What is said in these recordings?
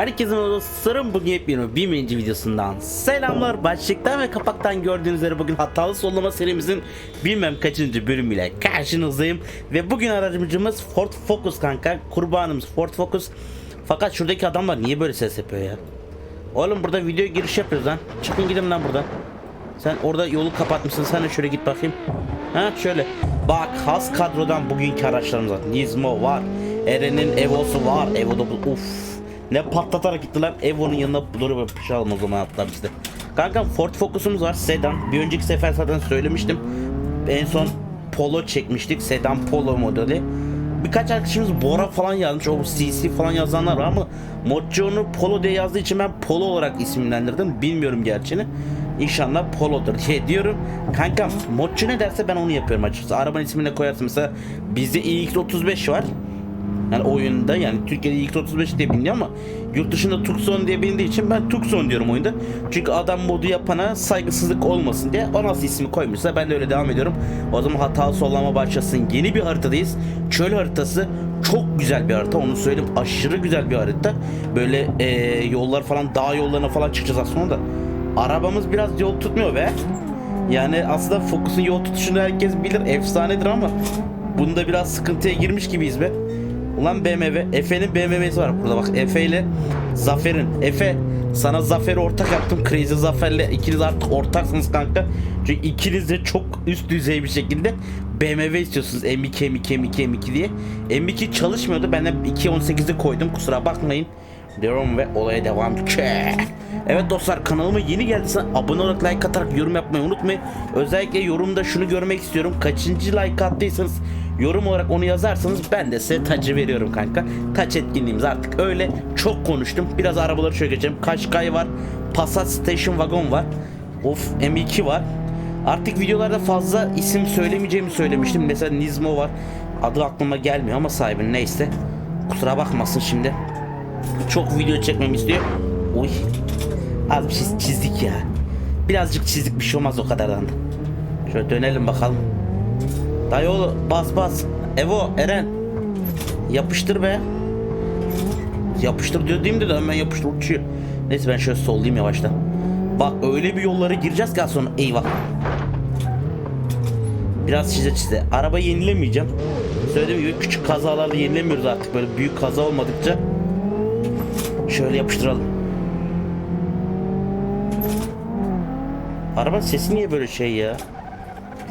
Herkese merhaba sarım bugün yepyeni bir birinci videosundan Selamlar. Başlıktan ve kapaktan gördüğünüz üzere bugün hatalı sollama serimizin bilmem kaçıncı bölümüyle karşınızdayım. Ve bugün aracımız Ford Focus kanka kurbanımız Ford Focus. Fakat şuradaki adamlar niye böyle ses yapıyor ya? Oğlum burada video giriş yapıyoruz lan. Çıkın gidin lan buradan. Sen orada yolu kapatmışsın sen de şöyle git bakayım. Ha şöyle. Bak has kadrodan bugünkü araçlarımız var. Nismo var Eren'in Evo'su var Evo 9 Uff ne patlatarak gittiler. Evo'nun yanına doğru böyle pışalım o zaman hatta bizde. Kanka Ford Focus'umuz var. Sedan. Bir önceki sefer zaten söylemiştim. En son Polo çekmiştik. Sedan Polo modeli. Birkaç arkadaşımız Bora falan yazmış. O CC falan yazanlar var ama Mochi onu Polo diye yazdığı için ben Polo olarak isimlendirdim. Bilmiyorum gerçeğini. İnşallah Polo'dur diye diyorum. Kankam Mochi ne derse ben onu yapıyorum açıkçası. Arabanın ismini koyarsın mesela bizde iX35 var. Yani oyunda yani Türkiye'de ilk 35 diye biliniyor ama yurt dışında Tucson diye bilindiği için ben Tucson diyorum oyunda. Çünkü adam modu yapana saygısızlık olmasın diye o nasıl ismi koymuşsa ben de öyle devam ediyorum. O zaman hata sollama başlasın. Yeni bir haritadayız. Çöl haritası çok güzel bir harita onu söyleyeyim. Aşırı güzel bir harita. Böyle eee, yollar falan dağ yollarına falan çıkacağız aslında da. Arabamız biraz yol tutmuyor be. Yani aslında Focus'un yol tutuşunu herkes bilir. Efsanedir ama bunda biraz sıkıntıya girmiş gibiyiz be. Ulan BMW, Efe'nin BMW'si var burada bak. Efe ile Zafer'in. Efe sana Zafer'i ortak yaptım. Crazy Zafer'le ikiniz artık ortaksınız kanka. Çünkü ikiniz de çok üst düzey bir şekilde BMW istiyorsunuz. M2, M2, M2, M2 diye. M2 çalışmıyordu. Ben de 2.18'i koydum. Kusura bakmayın. Diyorum ve olaya devam. Evet dostlar kanalıma yeni geldiysen abone olarak like atarak yorum yapmayı unutmayın. Özellikle yorumda şunu görmek istiyorum. Kaçıncı like attıysanız yorum olarak onu yazarsanız ben de size tacı veriyorum kanka. Taç etkinliğimiz artık öyle. Çok konuştum. Biraz arabaları şöyle geçelim. Kaşkay var. Passat Station Wagon var. Of M2 var. Artık videolarda fazla isim söylemeyeceğimi söylemiştim. Mesela Nismo var. Adı aklıma gelmiyor ama sahibi neyse. Kusura bakmasın şimdi. Çok video çekmemi istiyor. Uy. Az bir şey çizdik ya. Birazcık çizdik bir şey olmaz o kadardan. da. Şöyle dönelim bakalım. Dayıoğlu bas bas. Evo Eren. Yapıştır be. Yapıştır dediğimde de hemen yapıştır uçuyor. Neyse ben şöyle sollayayım yavaştan. Bak öyle bir yollara gireceğiz ki az sonra eyvah. Biraz çize çize. Arabayı yenilemeyeceğim. Söylediğim gibi küçük kazalarda yenilemiyoruz artık. Böyle büyük kaza olmadıkça. Şöyle yapıştıralım. Arabanın sesi niye böyle şey ya?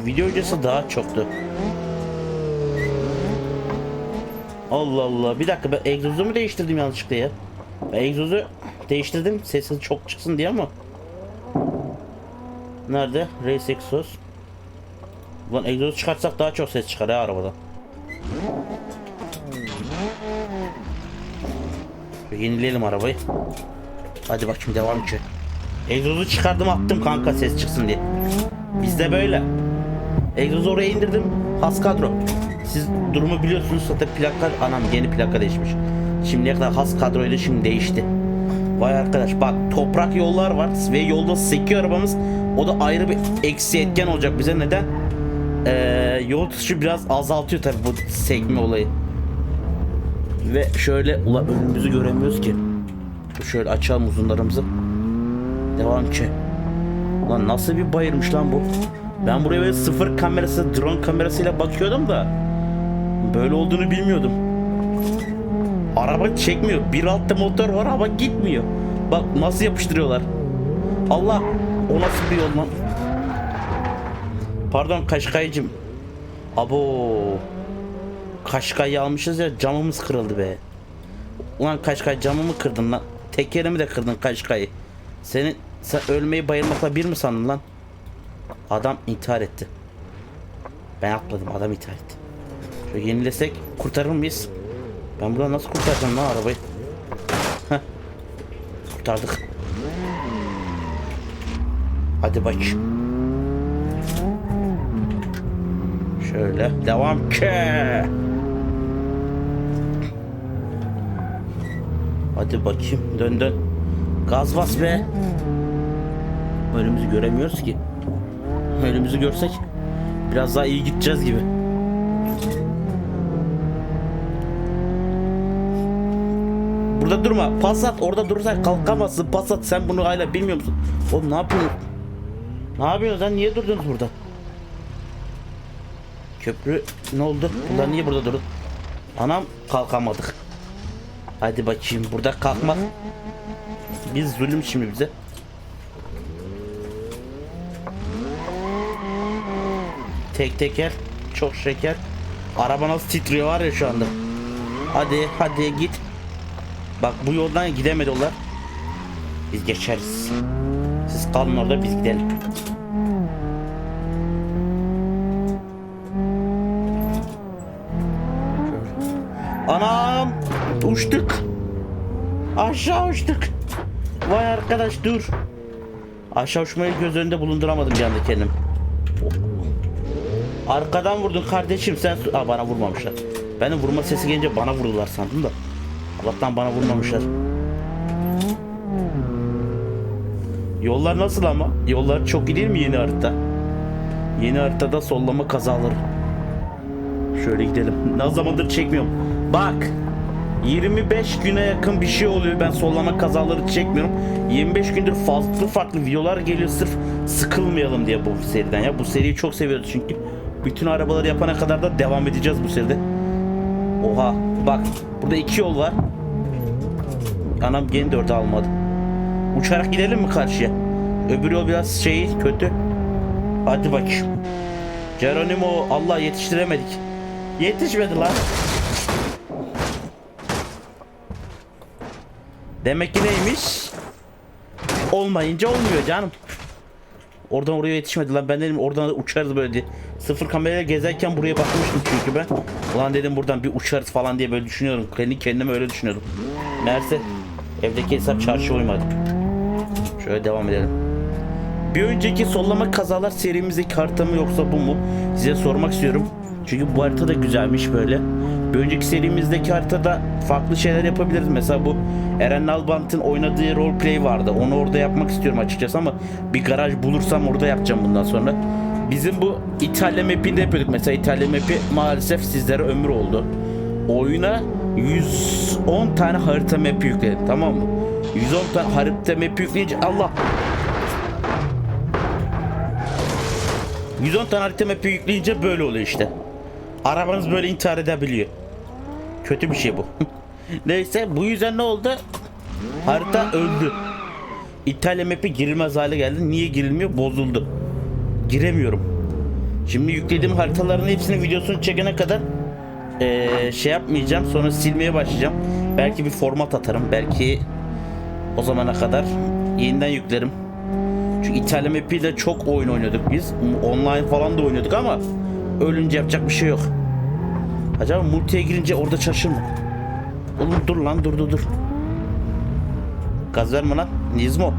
Video öncesi daha çoktu. Allah Allah. Bir dakika ben egzozumu değiştirdim yanlışlıkla ya. Ben egzozu değiştirdim sesi çok çıksın diye ama. Nerede? Race egzoz. Ulan egzozu çıkartsak daha çok ses çıkar ya arabadan. Yenileyelim arabayı. Hadi bakayım devam ki. Egzozu çıkardım attım kanka ses çıksın diye. Bizde böyle. Egzozu oraya indirdim. Has kadro. Siz durumu biliyorsunuz zaten plaka anam yeni plaka değişmiş. Şimdiye kadar has kadroydu şimdi değişti. Vay arkadaş bak toprak yollar var ve yolda sekiyor arabamız. O da ayrı bir eksi etken olacak bize neden? Ee, yol tutuşu biraz azaltıyor tabi bu sekme olayı. Ve şöyle ulan önümüzü göremiyoruz ki. Şöyle açalım uzunlarımızı. Devam ki. Ulan nasıl bir bayırmış lan bu. Ben buraya böyle sıfır kamerası, drone kamerasıyla bakıyordum da böyle olduğunu bilmiyordum. Araba çekmiyor. Bir altta motor var ama gitmiyor. Bak nasıl yapıştırıyorlar. Allah o nasıl bir yol lan? Pardon Kaşkaycım. Abo. Kaşkay'ı almışız ya camımız kırıldı be. Ulan Kaşkay camımı kırdın lan. Tekerimi de kırdın Kaşkay'ı. Senin sen ölmeyi bayılmakla bir mi sandın lan? Adam intihar etti. Ben atladım adam intihar etti. Şöyle yenilesek kurtarır mıyız? Ben buradan nasıl kurtaracağım lan arabayı? Heh. Kurtardık. Hadi bakayım. Şöyle devam ki. Hadi bakayım dön dön. Gaz bas be. Önümüzü göremiyoruz ki. Önümüzü görsek biraz daha iyi gideceğiz gibi. Burada durma. Passat orada durursan kalkamazsın. Passat sen bunu hala bilmiyor musun? Oğlum ne yapıyorsun? Ne yapıyorsun sen? Niye durdunuz burada? Köprü ne oldu? Bunlar niye burada durdu? Anam kalkamadık. Hadi bakayım burada kalkmak. Biz zulüm şimdi bize. Tek teker, çok şeker. Araba nasıl titriyor var ya şu anda. Hadi hadi git. Bak bu yoldan gidemediler. Biz geçeriz. Siz kalın orada biz gidelim. Anam uçtuk. Aşağı uçtuk. Vay arkadaş dur. Aşağı uçmayı göz önünde bulunduramadım bir anda kendim. Arkadan vurdun kardeşim sen. Aa, bana vurmamışlar. Benim vurma sesi gelince bana vurdular sandım da. Allah'tan bana vurmamışlar. Yollar nasıl ama? Yollar çok iyi mi yeni harita? Yeni haritada sollama kazaları. Şöyle gidelim. Ne zamandır çekmiyorum. Bak. 25 güne yakın bir şey oluyor. Ben sollama kazaları çekmiyorum. 25 gündür farklı farklı videolar geliyor sırf sıkılmayalım diye bu seriden ya. Bu seriyi çok seviyoruz çünkü. Bütün arabaları yapana kadar da devam edeceğiz bu seride. Oha bak burada iki yol var. Anam gene dörde almadı. Uçarak gidelim mi karşıya? Öbür yol biraz şey kötü. Hadi bakayım. Geronimo Allah yetiştiremedik. Yetişmedi lan. Demek ki neymiş? Olmayınca olmuyor canım. Oradan oraya yetişmedi lan. Ben dedim oradan da uçarız böyle diye. Sıfır kamerayla gezerken buraya bakmıştım çünkü ben. Ulan dedim buradan bir uçarız falan diye böyle düşünüyorum. Kendi kendime öyle düşünüyordum. Meğerse evdeki hesap çarşı uymadı. Şöyle devam edelim. Bir önceki sollama kazalar serimizdeki harita mı yoksa bu mu? Size sormak istiyorum. Çünkü bu harita da güzelmiş böyle. Bir önceki serimizdeki haritada farklı şeyler yapabiliriz. Mesela bu Eren Nalbant'ın oynadığı roleplay vardı. Onu orada yapmak istiyorum açıkçası ama bir garaj bulursam orada yapacağım bundan sonra. Bizim bu İtalya map'inde yapıyorduk. Mesela İtalya map'i maalesef sizlere ömür oldu. Oyuna 110 tane harita map yükledim tamam mı? 110 tane harita map yükleyince Allah 110 tane harita map'i yükleyince böyle oluyor işte. Arabanız böyle intihar edebiliyor. Kötü bir şey bu. Neyse bu yüzden ne oldu? Harita öldü. İtalya map'i girilmez hale geldi. Niye girilmiyor? Bozuldu. Giremiyorum. Şimdi yüklediğim haritaların hepsinin videosunu çekene kadar eee, şey yapmayacağım. Sonra silmeye başlayacağım. Belki bir format atarım. Belki o zamana kadar yeniden yüklerim. Çünkü İtalya map'iyle çok oyun oynadık biz. Online falan da oynadık ama ölünce yapacak bir şey yok. Acaba multiye girince orada çalışır mı? Oğlum dur lan dur dur dur. Gaz verme lan. Nizmo.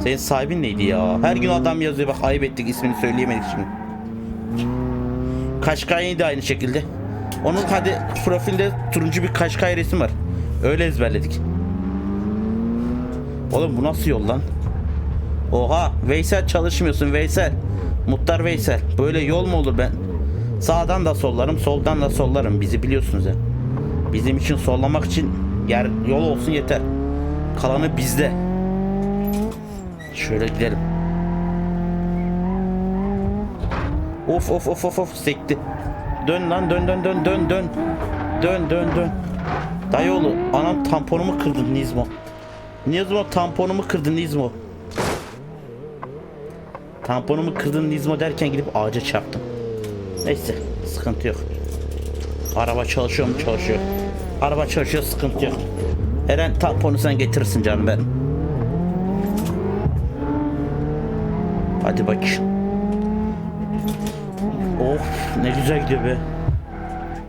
Senin sahibin neydi ya? Her gün adam yazıyor bak ayıp ettik ismini söyleyemedik şimdi. Kaşkay'ı da aynı şekilde. Onun hadi profilde turuncu bir Kaşkay resim var. Öyle ezberledik. Oğlum bu nasıl yol lan? Oha Veysel çalışmıyorsun Veysel. Muhtar Veysel. Böyle yol mu olur ben? Sağdan da sollarım, soldan da sollarım. Bizi biliyorsunuz ya. Bizim için sollamak için yer yol olsun yeter. Kalanı bizde. Şöyle gidelim. Of of of of of sekti. Dön lan dön dön dön dön dön. Dön dön dön. Dayıoğlu anam tamponumu kırdın Nizmo. Nizmo tamponumu kırdın Nizmo. Tamponumu kırdın Nizmo derken gidip ağaca çarptım. Neyse sıkıntı yok. Araba çalışıyor mu çalışıyor. Araba çalışıyor sıkıntı yok. Eren tamponu sen getirirsin canım benim. Hadi bakayım. Of ne güzel gidiyor be.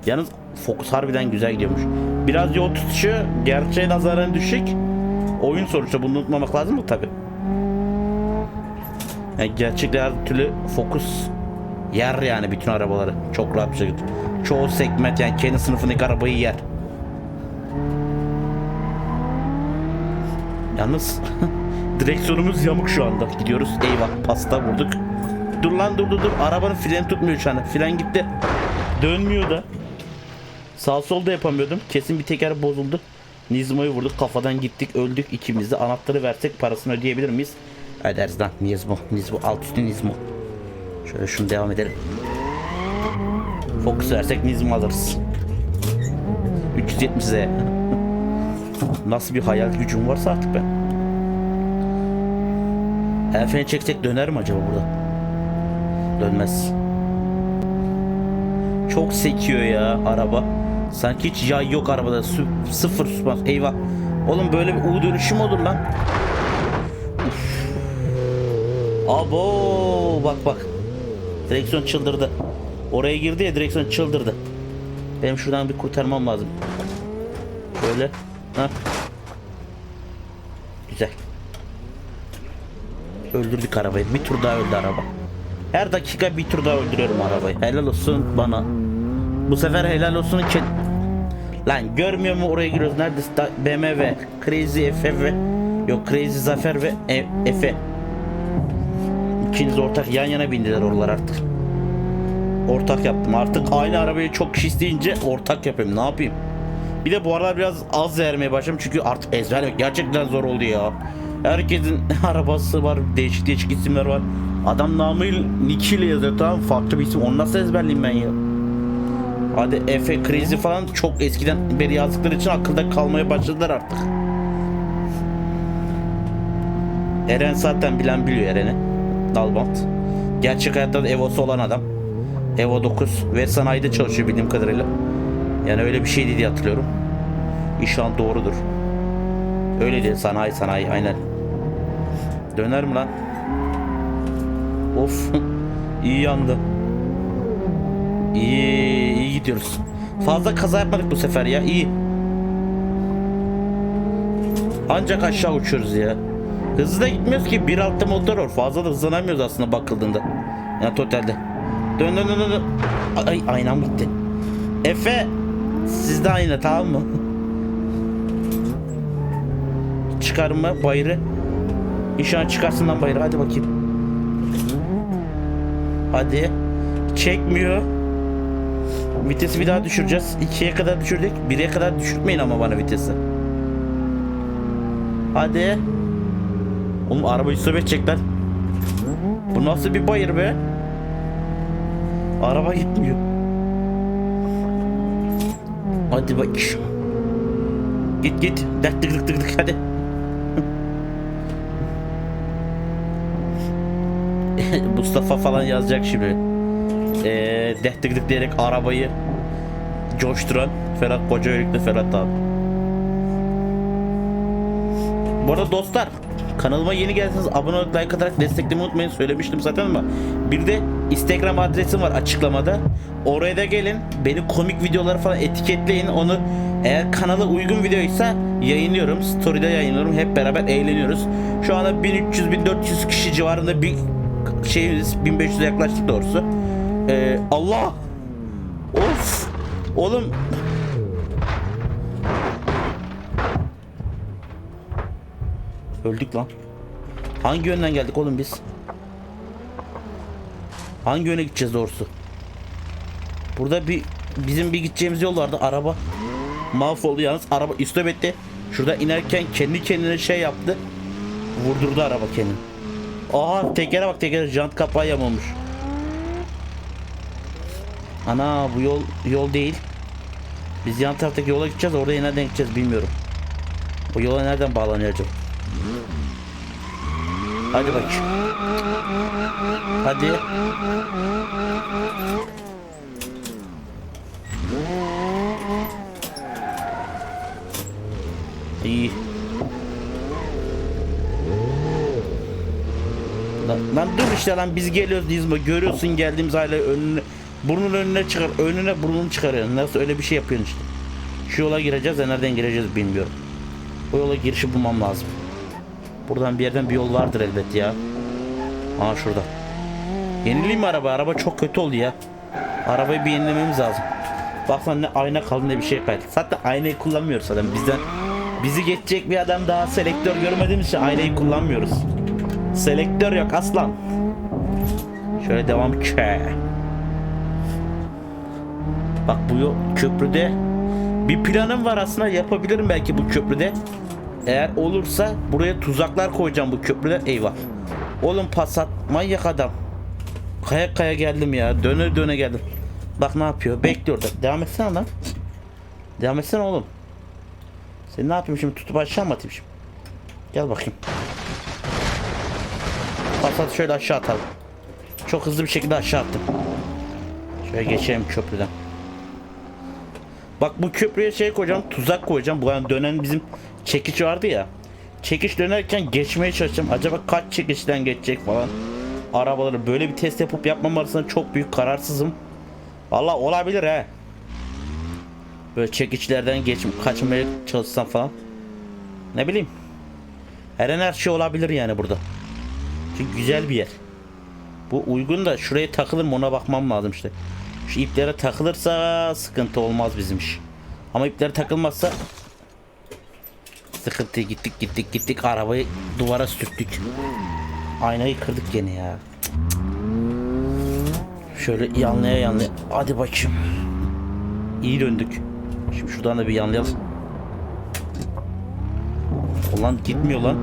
Yalnız fokus harbiden güzel gidiyormuş. Biraz yol tutuşu gerçeğe nazaran düşük. Oyun sonuçta bunu unutmamak lazım mı tabi. Yani gerçekten her türlü fokus yer yani bütün arabaları. Çok rahat bir şekilde. Çoğu segment yani kendi sınıfındaki arabayı yer. Yalnız direksiyonumuz yamuk şu anda. Gidiyoruz. Eyvah pasta vurduk. Dur lan dur dur dur. Arabanın freni tutmuyor şu anda. Fren gitti. Dönmüyor da. Sağ sol da yapamıyordum. Kesin bir teker bozuldu. Nizmo'yu vurduk kafadan gittik öldük ikimiz de anahtarı versek parasını ödeyebilir miyiz? Öderiz lan Nizmo. Nizmo alt üstü Nizmo. Şöyle şunu devam edelim. Fokus versek Nizmo alırız. 370'e. Nasıl bir hayal gücüm varsa artık ben. El freni çeksek döner mi acaba burada? Dönmez. Çok sekiyor ya araba. Sanki hiç yay yok arabada. Sü- sıfır süspansiyon. Eyvah. Oğlum böyle bir U dönüşü mü olur lan? Uf. Abo bak bak. Direksiyon çıldırdı. Oraya girdi ya direksiyon çıldırdı. Benim şuradan bir kurtarmam lazım. Şöyle. Ha. Güzel. Öldürdük arabayı. Bir tur daha öldü araba. Her dakika bir tur daha öldürüyorum arabayı. Helal olsun bana. Bu sefer helal olsun ki... Lan görmüyor mu oraya giriyoruz. Neredesin? BMW, Crazy Efe ve... Yok Crazy Zafer ve E- Efe. İkiniz ortak yan yana bindiler oralar artık. Ortak yaptım. Artık aynı arabayı çok kişi isteyince ortak yapayım. Ne yapayım? Bir de bu aralar biraz az vermeye başladım çünkü artık ezberlemek gerçekten zor oldu ya. Herkesin arabası var, değişik değişik isimler var. Adam namıyla Nick ile yazıyor tamam farklı bir isim. Onu nasıl ezberleyeyim ben ya? Hadi Efe krizi falan çok eskiden beri yazdıkları için akılda kalmaya başladılar artık. Eren zaten bilen biliyor Eren'i. Dalbant. Gerçek hayatta da Evo'su olan adam. Evo 9 ve sanayide çalışıyor bildiğim kadarıyla. Yani öyle bir şeydi diye hatırlıyorum. İnşallah doğrudur. Öyle değil sanayi sanayi aynen. Döner mi lan? Of iyi yandı. İyi iyi gidiyoruz. Fazla kaza yapmadık bu sefer ya iyi. Ancak aşağı uçuyoruz ya. Hızlı da gitmiyoruz ki 1.6 motor var. Fazla da hızlanamıyoruz aslında bakıldığında. Yani totalde. Dön dön dön, dön. Ay aynam gitti. Efe siz de aynı tamam mı? Çıkarma bayırı. İnşallah çıkarsın lan bayırı hadi bakayım. Hadi. Çekmiyor. Vitesi bir daha düşüreceğiz. 2'ye kadar düşürdük. 1'e kadar düşürtmeyin ama bana vitesi. Hadi. Oğlum arabayı söbedecekler. Bu nasıl bir bayır be? Araba gitmiyor. Hadi bak. Git git. Dık dık dık dık hadi. Mustafa falan yazacak şimdi. Eee deh dık dık diyerek arabayı coşturan Ferhat Kocaöyük'te Ferhat abi. Bu arada dostlar kanalıma yeni gelseniz abone olup like atarak desteklemeyi unutmayın söylemiştim zaten ama bir de Instagram adresim var açıklamada. Oraya da gelin beni komik videoları falan etiketleyin onu eğer kanala uygun videoysa yayınlıyorum. Story'de yayınlıyorum. Hep beraber eğleniyoruz. Şu anda 1300-1400 kişi civarında bir şeyimiz 1500'e yaklaştık doğrusu. Ee, Allah! Of! Oğlum Öldük lan. Hangi yönden geldik oğlum biz? Hangi yöne gideceğiz doğrusu? Burada bir bizim bir gideceğimiz yol vardı. Araba mahvoldu yalnız. Araba istobetti. Şurada inerken kendi kendine şey yaptı. Vurdurdu araba kendini. Aha tekere bak tekere jant kapağı yamulmuş. Ana bu yol yol değil. Biz yan taraftaki yola gideceğiz. Orada nereden gideceğiz bilmiyorum. O yola nereden bağlanıyor acaba? Hadi bak. Hadi. İyi. Lan, lan dur işte lan biz geliyoruz Dizmo görüyorsun geldiğimiz aile önüne burnun önüne çıkar önüne burnunu çıkarıyor. Nasıl öyle bir şey yapıyorsun işte? Şu yola gireceğiz de nereden gireceğiz bilmiyorum. O yola girişi bulmam lazım. Buradan bir yerden bir yol vardır elbet ya. Aa şurada. Yenileyim mi araba? Araba çok kötü oldu ya. Arabayı bir yenilememiz lazım. Baksana ne ayna kaldı ne bir şey kaldı zaten aynayı kullanmıyoruz zaten. Bizden bizi geçecek bir adam daha selektör görmediğimiz için aynayı kullanmıyoruz Selektör yok aslan. Şöyle devam ki. Bak bu köprüde Bir planım var aslında yapabilirim belki bu köprüde. Eğer olursa buraya tuzaklar koyacağım bu köprüde. Eyvah. Oğlum Passat manyak adam. Kaya kaya geldim ya. Döne döne geldim. Bak ne yapıyor. Bekliyor da. Devam etsene lan. Devam etsene oğlum. Seni ne yapayım şimdi tutup aşağı mı atayım şimdi? Gel bakayım. Passat'ı şöyle aşağı atalım. Çok hızlı bir şekilde aşağı attım. Şöyle geçelim köprüden. Bak bu köprüye şey koyacağım, tuzak koyacağım. Bu yani dönen bizim çekiç vardı ya. Çekiç dönerken geçmeye çalışacağım. Acaba kaç çekiçten geçecek falan. Arabaları böyle bir test yapıp yapmam arasında çok büyük kararsızım. Valla olabilir he. Böyle çekiçlerden geç kaçmaya çalışsam falan. Ne bileyim. Her her şey olabilir yani burada. Çünkü güzel bir yer. Bu uygun da şuraya takılır ona bakmam lazım işte. Şu iplere takılırsa sıkıntı olmaz bizim iş. Ama iplere takılmazsa sıkıntı gittik gittik gittik arabayı duvara sürttük. Aynayı kırdık gene ya. Şöyle yanlaya yanlaya. Hadi bakayım. İyi döndük. Şimdi şuradan da bir yanlayalım. Ulan gitmiyor lan.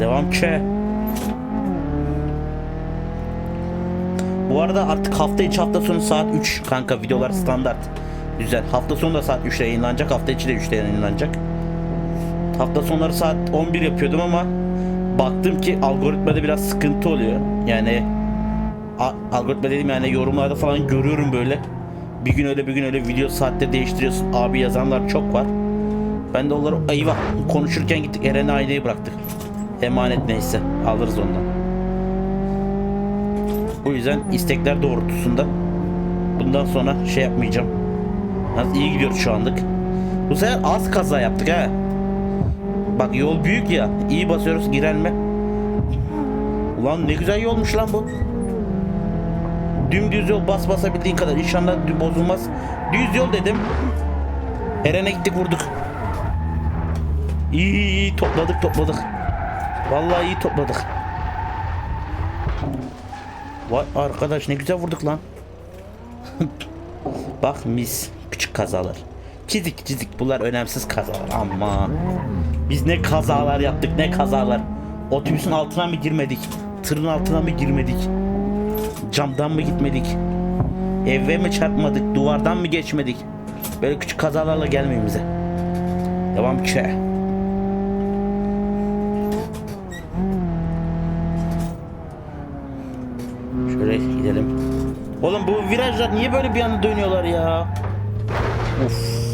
Devam ki. Bu arada artık hafta içi hafta sonu saat 3 kanka videolar standart. Güzel. Hafta sonu da saat 3'te yayınlanacak. Hafta içi de 3'te yayınlanacak. Hafta sonları saat 11 yapıyordum ama baktım ki algoritmada biraz sıkıntı oluyor. Yani algoritma dediğim yani yorumlarda falan görüyorum böyle. Bir gün öyle bir gün öyle video saatte değiştiriyorsun. Abi yazanlar çok var. Ben de onları eyvah konuşurken gittik Eren aileyi bıraktık. Emanet neyse alırız ondan. O yüzden istekler doğrultusunda bundan sonra şey yapmayacağım. Yalnız iyi gidiyoruz şu anlık. Bu sefer az kaza yaptık ha. Bak yol büyük ya. İyi basıyoruz girenme. Ulan ne güzel yolmuş lan bu. Dümdüz yol bas basabildiğin kadar. İnşallah bozulmaz. Düz yol dedim. Eren'e gittik vurduk. İyi, iyi, iyi topladık topladık. Vallahi iyi topladık. Vay arkadaş ne güzel vurduk lan. Bak mis küçük kazalar. Çizik çizik bunlar önemsiz kazalar ama biz ne kazalar yaptık ne kazalar. Otobüsün altına mı girmedik? Tırın altına mı girmedik? Camdan mı gitmedik? Eve mi çarpmadık? Duvardan mı geçmedik? Böyle küçük kazalarla gelmeyin bize. Devam ki. Şöyle gidelim. Oğlum bu virajlar niye böyle bir anda dönüyorlar ya? Of.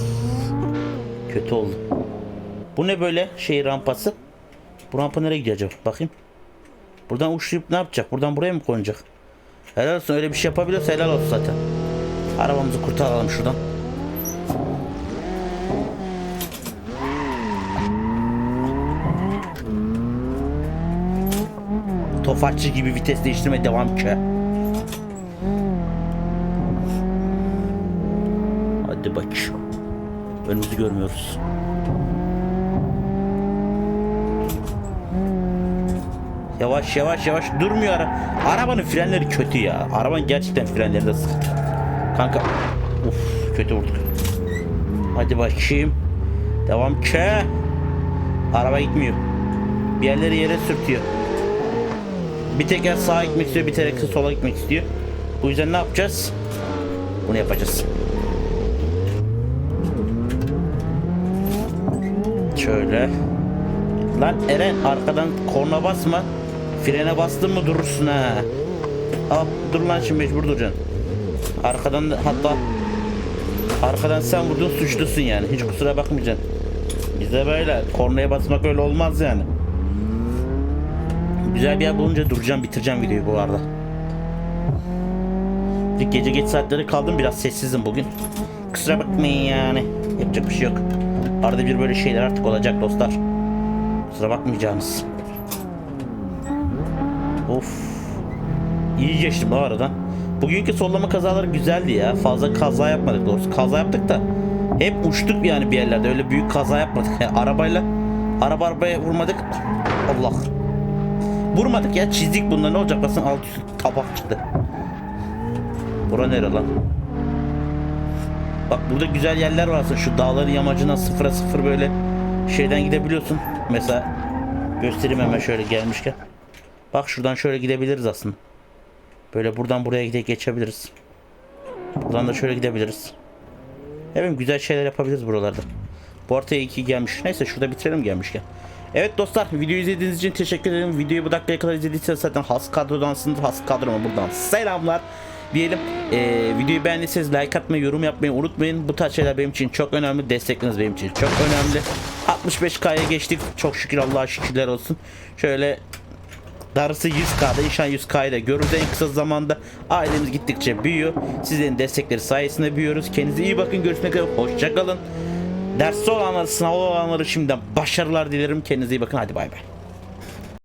Kötü oldu. Bu ne böyle şey rampası? Bu rampa nereye acaba? Bakayım. Buradan uçlayıp ne yapacak? Buradan buraya mı konacak? Helal olsun öyle bir şey yapabiliyorsa helal olsun zaten. Arabamızı kurtaralım şuradan. Tofaşçı gibi vites değiştirmeye devam ki. Hadi bak. Önümüzü görmüyoruz. Yavaş yavaş yavaş durmuyor ara. Arabanın frenleri kötü ya. Arabanın gerçekten frenleri de sıkıntı. Kanka. Uf kötü vurduk. Hadi bakayım. Devam ki. Araba gitmiyor. Bir yerleri yere sürtüyor. Bir teker sağa gitmek istiyor, bir teker sola gitmek istiyor. Bu yüzden ne yapacağız? Bunu yapacağız. Şöyle. Lan Eren arkadan korna basma. Frene bastın mı durursun ha. Al dur lan şimdi mecbur duracaksın. Arkadan da- hatta arkadan sen vurdun suçlusun yani. Hiç kusura bakmayacaksın. Bize böyle kornaya basmak öyle olmaz yani. Güzel bir yer bulunca duracağım bitireceğim videoyu bu arada. Gece geç saatleri kaldım biraz sessizim bugün. Kusura bakmayın yani. Yapacak bir şey yok. Arada bir böyle şeyler artık olacak dostlar. Kusura bakmayacağınız. Of. İyi geçtim bu arada. Bugünkü sollama kazaları güzeldi ya. Fazla kaza yapmadık doğrusu. Kaza yaptık da hep uçtuk yani bir yerlerde. Öyle büyük kaza yapmadık. Yani arabayla araba arabaya vurmadık. Allah. Vurmadık ya çizdik bunları ne olacak basın alt üstü tabak çıktı. Bura nere lan? Bak burada güzel yerler var aslında. Şu dağların yamacına sıfıra sıfır böyle şeyden gidebiliyorsun. Mesela göstereyim hemen şöyle gelmişken. Bak şuradan şöyle gidebiliriz aslında. Böyle buradan buraya gide geçebiliriz. Buradan da şöyle gidebiliriz. Evet güzel şeyler yapabiliriz buralarda. Bu ortaya iki gelmiş. Neyse şurada bitirelim gelmişken. Evet dostlar videoyu izlediğiniz için teşekkür ederim. Videoyu bu dakikaya kadar izlediyseniz zaten has kadrodansınız. Has kadroma buradan selamlar diyelim. Ee, videoyu beğendiyseniz like atmayı, yorum yapmayı unutmayın. Bu tarz şeyler benim için çok önemli. Destekleriniz benim için çok önemli. 65K'ya geçtik. Çok şükür Allah'a şükürler olsun. Şöyle Darısı 100K'da inşallah 100K'yı da görürüz en kısa zamanda. Ailemiz gittikçe büyüyor. Sizlerin destekleri sayesinde büyüyoruz. Kendinize iyi bakın. Görüşmek üzere. Hoşçakalın. Dersi olanları, sınavı olanları şimdiden başarılar dilerim. Kendinize iyi bakın. Hadi bay bay.